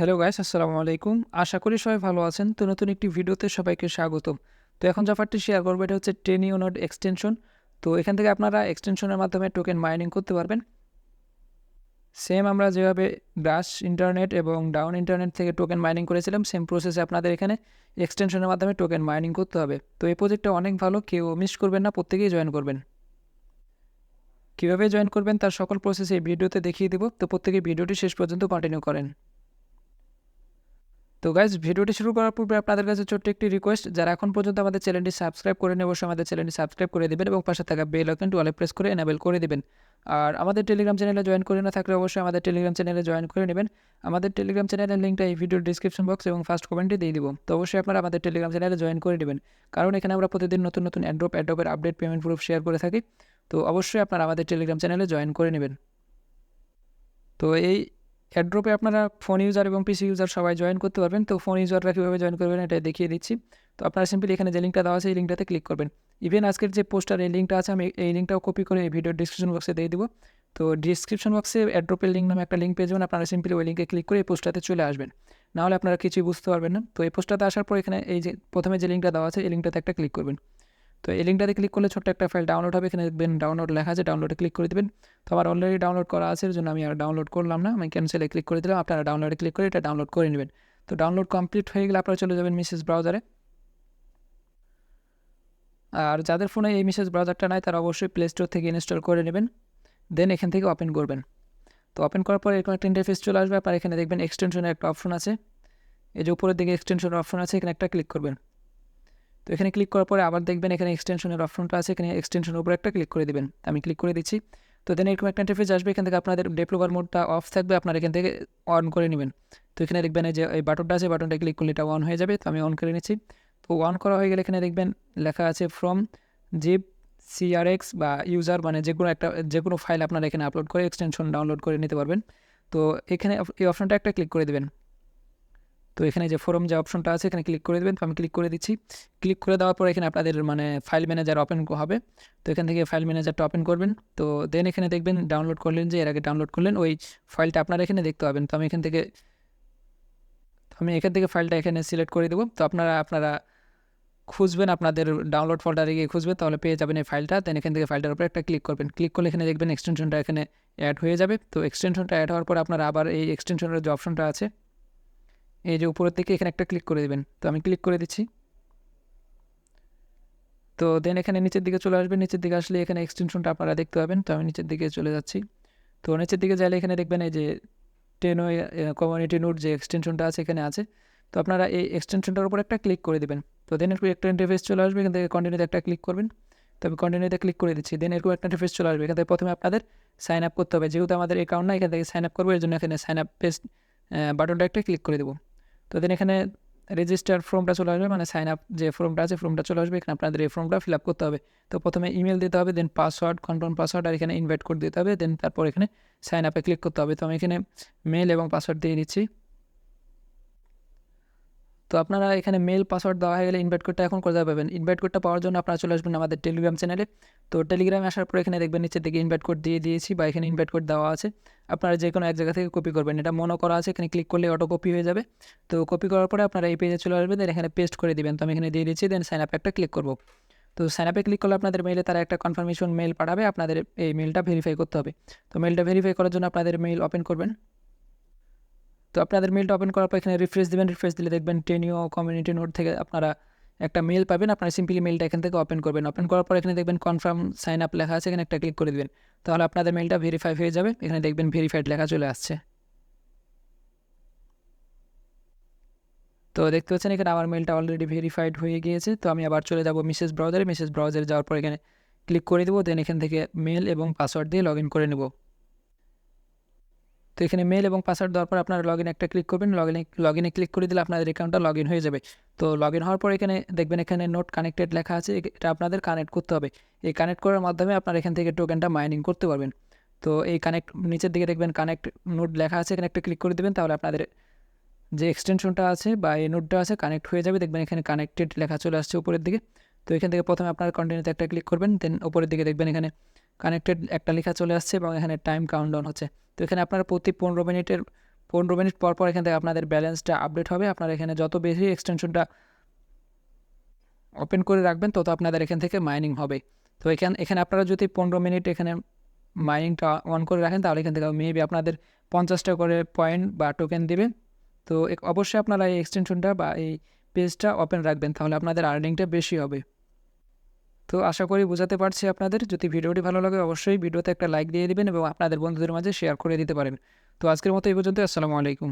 Hello guys, আসসালামু আলাইকুম। আশা করি সবাই ভালো আছেন। তো নতুন একটি ভিডিওতে সবাইকে স্বাগতম। তো এখন যে অফারটি শেয়ার করব, এটা হচ্ছে টেন ইউনোড এক্সটেনশন তো এখান থেকে আপনারা এক্সটেনশনের মাধ্যমে টোকেন মাইনিং করতে পারবেন। সেম আমরা যেভাবে ব্রাশ ইন্টারনেট এবং ডাউন ইন্টারনেট থেকে টোকেন মাইনিং করেছিলাম সেম প্রসেসে আপনাদের এখানে এক্সটেনশনের মাধ্যমে টোকেন মাইনিং করতে হবে। তো এই প্রজেক্টটা অনেক ভালো, কেউ মিস করবেন না, প্রত্যেকেই জয়েন করবেন। কীভাবে জয়েন করবেন, তার সকল প্রসেস এই ভিডিওতে দেখিয়ে দেবো। তো প্রত্যেকে ভিডিওটি শেষ পর্যন্ত কন্টিনিউ করেন। তো গাইজ ভিডিওটি শুরু করার পূর্বে আপনাদের কাছে ছোট্ট একটি রিকোয়েস্ট যারা এখন পর্যন্ত আমাদের চ্যানেলটি সাবস্ক্রাইব করে অবশ্যই আমাদের চ্যানেলটি সাবস্ক্রাইব করে দেবেন এবং পাশে থাকা বেল আইকনটি অলে প্রেস করে এনাবেল করে দেবেন। আর আমাদের টেলিগ্রাম চ্যানেলে জয়েন করে না থাকলে অবশ্যই আমাদের টেলিগ্রাম চ্যানেলে জয়েন করে নেবেন। আমাদের টেলিগ্রাম চ্যানেলের লিঙ্কটা এই ভিডিওর ডিসক্রিপশন বক্স এবং ফার্স্ট কমেন্টে দিয়ে দিব। তো অবশ্যই আপনারা আমাদের টেলিগ্রাম চ্যানেলে জয়েন করে নেবেন। কারণ এখানে আমরা প্রতিদিন নতুন নতুন অ্যাড্রপ অ্যাড্রপের আপডেট পেমেন্ট প্রুফ শেয়ার করে থাকি। তো অবশ্যই আপনারা আমাদের টেলিগ্রাম চ্যানেলে জয়েন করে নেবেন। তো এই অ্যাড্রপে আপনারা ফোন ইউজার এবং পিসি ইউজার সবাই জয়েন করতে পারবেন। তো ফোন ইউজাররা কীভাবে জয়েন করবেন এটা দেখিয়ে দিচ্ছি। তো আপনারা সিম্পলি এখানে যে লিঙ্কটা দেওয়া আছে, এই লিঙ্কটাতে ক্লিক করবেন। ইভেন আজকের যে পোস্টার এই লিঙ্কটা আছে, আমি এই লিঙ্কটাও কপি করে এই ভিডিও ডিসক্রিপশন বক্সে দিয়ে দিব। তো ডিসক্রিপশন বক্সে অ্যাড্রপের লিঙ্ক নামে একটা লিঙ্ক পেয়ে যাবেন, আপনারা সিম্পলি ওই লিঙ্কে ক্লিক করে এই পোস্টটাতে চলে আসবেন। নাহলে আপনারা কিছুই বুঝতে পারবেন না। তো এই পোস্টটাতে আসার পর এখানে এই যে প্রথমে যে লিঙ্কটা দেওয়া আছে, এই লিঙ্কটাতে একটা ক্লিক করবেন। তো এই লিঙ্কটাতে ক্লিক করলে ছোট্ট একটা ফাইল ডাউনলোড হবে। এখানে দেখবেন ডাউনলোড লেখা আছে ডাউনলোডে ক্লিক করে দেবেন। তো আমার অলরেডি ডাউনলোড করা আছে, এর জন্য আমি আর ডাউনলোড করলাম না। আমি ক্যান্সেলে ক্লিক করে দিলাম, আপনারা ডাউনলোডে ক্লিক করে এটা ডাউনলোড করে নেবেন। তো ডাউনলোড কমপ্লিট হয়ে গেলে আপনারা চলে যাবেন মিসেস ব্রাউজারে আর যাদের ফোনে এই মিসেস ব্রাউজারটা নাই, তারা অবশ্যই প্লে স্টোর থেকে ইনস্টল করে নেবেন। দেন এখান থেকে ওপেন করবেন। তো ওপেন করার পর এরকম একটা ইন্টারফেস চলে আসবে। আপনার এখানে দেখবেন এক্সটেনশনের একটা অপশন আছে। এই যে উপরের দিকে এক্সটেনশনের অপশন আছে, এখানে একটা ক্লিক করবেন। তো এখানে ক্লিক করার পরে আবার দেখবেন এখানে এক্সটেনশনের অপশনটা আছে, এখানে এক্সটেনশনের উপরে একটা ক্লিক করে দেবেন। আমি ক্লিক করে দিচ্ছি। তো দেন এরকম একটা ইন্টারফেস আসবে, এখান থেকে আপনাদের ডেভেলপার মোডটা অফ থাকবে, আপনারা এখান থেকে অন করে নেবেন। তো এখানে দেখবেন যে, এই বাটনটা আছে বাটনটা ক্লিক করলে এটা অন হয়ে যাবে, তো আমি অন করে নিচ্ছি। তো অন করা হয়ে গেলে এখানে দেখবেন লেখা আছে ফ্রম জিপ সিআরএক্স বা ইউজার মানে যে কোনো একটা, যে কোনো ফাইল আপনারা এখানে আপলোড করে এক্সটেনশন ডাউনলোড করে নিতে পারবেন। তো এখানে এই অপশনটা একটা ক্লিক করে দেবেন। তো এখানে যে ফোরাম যে অপশনটা আছে, এখানে ক্লিক করে দেবেন। তো আমি ক্লিক করে দিচ্ছি। ক্লিক করে দেওয়ার পর এখানে আপনাদের মানে ফাইল ম্যানেজার ওপেন হবে। তো এখান থেকে ফাইল ম্যানেজারটা ওপেন করবেন। তো দেন এখানে দেখবেন ডাউনলোড করলেন যে, এর আগে ডাউনলোড করলেন, ওই ফাইলটা আপনারা এখানে দেখতে পাবেন। তো আমি এখান থেকে আমি এখান থেকে ফাইলটা এখানে সিলেক্ট করে দেবো। তো আপনারা আপনারা খুঁজবেন আপনাদের ডাউনলোড ফোল্ডারে গিয়ে খুঁজবেন, তাহলে পেয়ে যাবেন এই ফাইলটা দেন এখান থেকে ফাইলটার উপরে একটা ক্লিক করবেন। ক্লিক করলে এখানে দেখবেন এক্সটেনশনটা এখানে অ্যাড হয়ে যাবে। তো এক্সটেনশনটা অ্যাড হওয়ার পর আপনারা আবার এই এক্সটেনশনের যে অপশনটা আছে এই যে উপরের দিকে এখানে একটা ক্লিক করে দেবেন। তো আমি ক্লিক করে দিচ্ছি। তো দেন এখানে নিচের দিকে চলে আসবেন। নিচের দিকে আসলে এখানে এক্সটেনশনটা আপনারা দেখতে পাবেন। তো আমি নিচের দিকে চলে যাচ্ছি। তো নিচের দিকে যাইলে এখানে দেখবেন এই যে টেনো কমিউনিটি নোট যে এক্সটেনশনটা আছে, এখানে আছে। তো আপনারা এই এক্সটেনশনটার উপর একটা ক্লিক করে দেবেন। তো দেন এরকম একটা ইন্টারফেস চলে আসবে। এখান থেকে কন্টিনিউতে একটা ক্লিক করবেন। তো আমি কন্টিনিউতে ক্লিক করে দিচ্ছি। দেন এরকম একটা ইন্টারফেস চলে আসবে। এখান থেকে প্রথমে আপনাদের সাইন আপ করতে হবে। যেহেতু আমাদের অ্যাকাউন্ট না এখান থেকে সাইন আপ করব। এর জন্য এখানে সাইন আপ পেস্ট বাটনটা একটা ক্লিক করে দেবো। তো দেন এখানে রেজিস্টার ফর্মটা চলে আসবে মানে সাইন আপ যে ফর্মটা আছে ফর্মটা চলে আসবে, এখানে আপনাদের এই ফর্মটা ফিল আপ করতে হবে। তো প্রথমে ইমেল দিতে হবে দেন পাসওয়ার্ড কনফার্ম পাসওয়ার্ড আর এখানে ইনভাইট কোড দিতে হবে দেন তারপর এখানে সাইন আপে ক্লিক করতে হবে। তো আমি এখানে মেল এবং পাসওয়ার্ড দিয়ে নিচ্ছি তো আপনারা এখানে মেল পাসওয়ার্ড দেওয়া হয়ে গেলে ইনভাইট কোডটা এখন কোথায় পাবেন। ইনভাইট কোডটা পাওয়ার জন্য আপনারা চলে আসবেন আমাদের টেলিগ্রাম চ্যানেলে তো টেলিগ্রামে আসার পর এখানে দেখবেন নিচের দিকে ইনভাইট কোড দিয়ে দিয়েছি বা এখানে ইনভাইট কোড দেওয়া আছে। আপনারা যে কোনো এক জায়গা থেকে কপি করবেন। এটা মনে করা আছে, এখানে ক্লিক করলে অটো কপি হয়ে যাবে। তো কপি করার পরে আপনারা এই পেজে চলে আসবেন দেন এখানে পেস্ট করে দিবেন। তো আমি এখানে দিয়ে দিচ্ছি দেন সাইন আপে একটা ক্লিক করব। তো সাইন আপে ক্লিক করলে আপনাদের মেইলে তারা একটা কনফার্মেশন মেল পাঠাবে, আপনাদের এই মেলটা ভেরিফাই করতে হবে। তো মেলটা ভেরিফাই করার জন্য আপনাদের মেইল ওপেন করবেন। তো আপনাদের মেলটা ওপেন করার পর এখানে রিফ্রেশ দেবেন রিফ্রেশ দিলে দেখবেন টেনিও কমিউনিটি নোট থেকে আপনারা একটা মেল পাবেন। আপনারা সিম্পলি মেলটা এখান থেকে ওপেন করবেন। ওপেন করার পর এখানে দেখবেন কনফার্ম সাইন আপ লেখা আছে, এখানে একটা ক্লিক করে দেবেন। তাহলে আপনাদের মেলটা ভেরিফাই হয়ে যাবে। এখানে দেখবেন ভেরিফাইড লেখা চলে আসছে। তো দেখতে পাচ্ছেন এখানে আমার মেলটা অলরেডি ভেরিফাইড হয়ে গিয়েছে। তো আমি আবার চলে যাব মিসেস ব্রাউজারে মিসেস ব্রাউজারে যাওয়ার পর এখানে ক্লিক করে দেবো। দেন এখান থেকে মেল এবং পাসওয়ার্ড দিয়ে লগ করে নেব। তো এখানে মেল এবং পাসওয়ার্ড দেওয়ার পর আপনারা লগ একটা ক্লিক করবেন। লগ ইনে লগ ইনে ক্লিক করে দিলে আপনাদের অ্যাকাউন্টটা লগ ইন হয়ে যাবে। তো লগ ইন হওয়ার পর এখানে দেখবেন এখানে নোট কানেক্টেড লেখা আছে। এটা আপনাদের কানেক্ট করতে হবে। এই কানেক্ট করার মাধ্যমে আপনারা এখান থেকে টোকেনটা মাইনিং করতে পারবেন। তো এই কানেক্ট নিচের দিকে দেখবেন কানেক্ট নোট লেখা আছে। এখানে একটা ক্লিক করে দেবেন, তাহলে আপনাদের যে এক্সটেনশনটা আছে বা এই নোটটা আছে কানেক্ট হয়ে যাবে। দেখবেন এখানে কানেক্টেড লেখা চলে আসছে উপরের দিকে। তো এখান থেকে প্রথমে আপনার কন্টিনিউতে একটা ক্লিক করবেন। দেন উপরের দিকে দেখবেন এখানে কানেক্টেড একটা লেখা চলে আসছে এবং এখানে টাইম কাউন্টডাউন হচ্ছে। তো এখানে আপনারা প্রতি পনেরো মিনিটের, পনেরো মিনিট পর পর এখান থেকে আপনাদের ব্যালেন্সটা আপডেট হবে। আপনারা এখানে যত বেশি এক্সটেনশনটা ওপেন করে রাখবেন, তত আপনাদের এখান থেকে মাইনিং হবে। তো এখানে এখানে আপনারা যদি পনেরো মিনিট এখানে মাইনিংটা অন করে রাখেন, তাহলে এখান থেকে মেবি আপনাদের পঞ্চাশটা করে পয়েন্ট বা টোকেন দেবে। তো অবশ্যই আপনারা এই এক্সটেনশনটা বা এই পেজটা ওপেন রাখবেন, তাহলে আপনাদের আর্নিংটা বেশি হবে। তো আশা করি বোঝাতে পারছি আপনাদের। যদি ভিডিওটি ভালো লাগে অবশ্যই ভিডিওতে একটা লাইক দিয়ে দেবেন এবং আপনাদের বন্ধুদের মাঝে শেয়ার করে দিতে পারেন। তো আজকের মতো এই পর্যন্ত আসসালামু আলাইকুম।